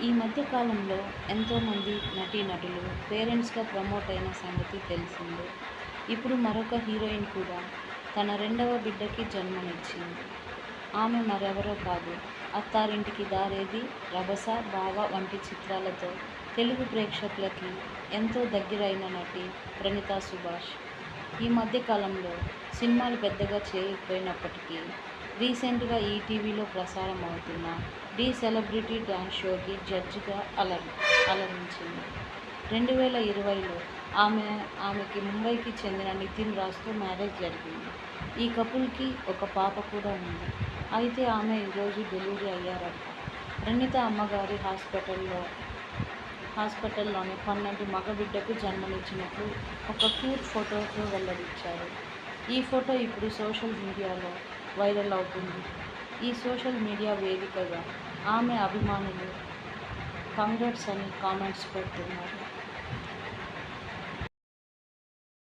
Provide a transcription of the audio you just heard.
ఈ మధ్య కాలంలో ఎంతోమంది నటీనటులు పేరెంట్స్గా ప్రమోట్ అయిన సంగతి తెలిసిందే. ఇప్పుడు మరొక హీరోయిన్ కూడా తన రెండవ బిడ్డకి జన్మనిచ్చింది. ఆమె మరెవరో కాదు. అత్తారింటికి దారేది రభస బావ వంటి చిత్రాలతో తెలుగు ప్రేక్షకులకి ఎంతో దగ్గరైన నటి ప్రణీతా సుభాష్. ఈ మధ్యకాలంలో సినిమాలు పెద్దగా చేయకపోయినప్పటికీ రీసెంట్గా ఈటీవీలో ప్రసారం అవుతున్న ఢీ సెలబ్రిటీ డ్యాన్స్ షోకి జడ్జిగా అలరి అలరించింది. రెండు వేల ఇరవైలో ఆమె ఆమెకి ముంబైకి చెందిన నితిన్ రాజ్తో మ్యారేజ్ జరిగింది. ఈ కపుల్కి ఒక పాప కూడా ఉంది. అయితే ఆమె ఈరోజు డెలివరీ అయ్యారట. రణిత అమ్మగారి హాస్పిటల్లో హాస్పిటల్లోని పన్నెండు మగబిడ్డకు జన్మనిచ్చినట్లు ఒక క్యూట్ ఫోటోతో వెల్లడించారు. ఈ ఫోటో ఇప్పుడు సోషల్ మీడియాలో వైరల్ అవుతుంది. ఈ సోషల్ మీడియా వేదికగా ఆమె అభిమానులు కంగ్రెట్స్ అని కామెంట్స్ పెడుతున్నారు.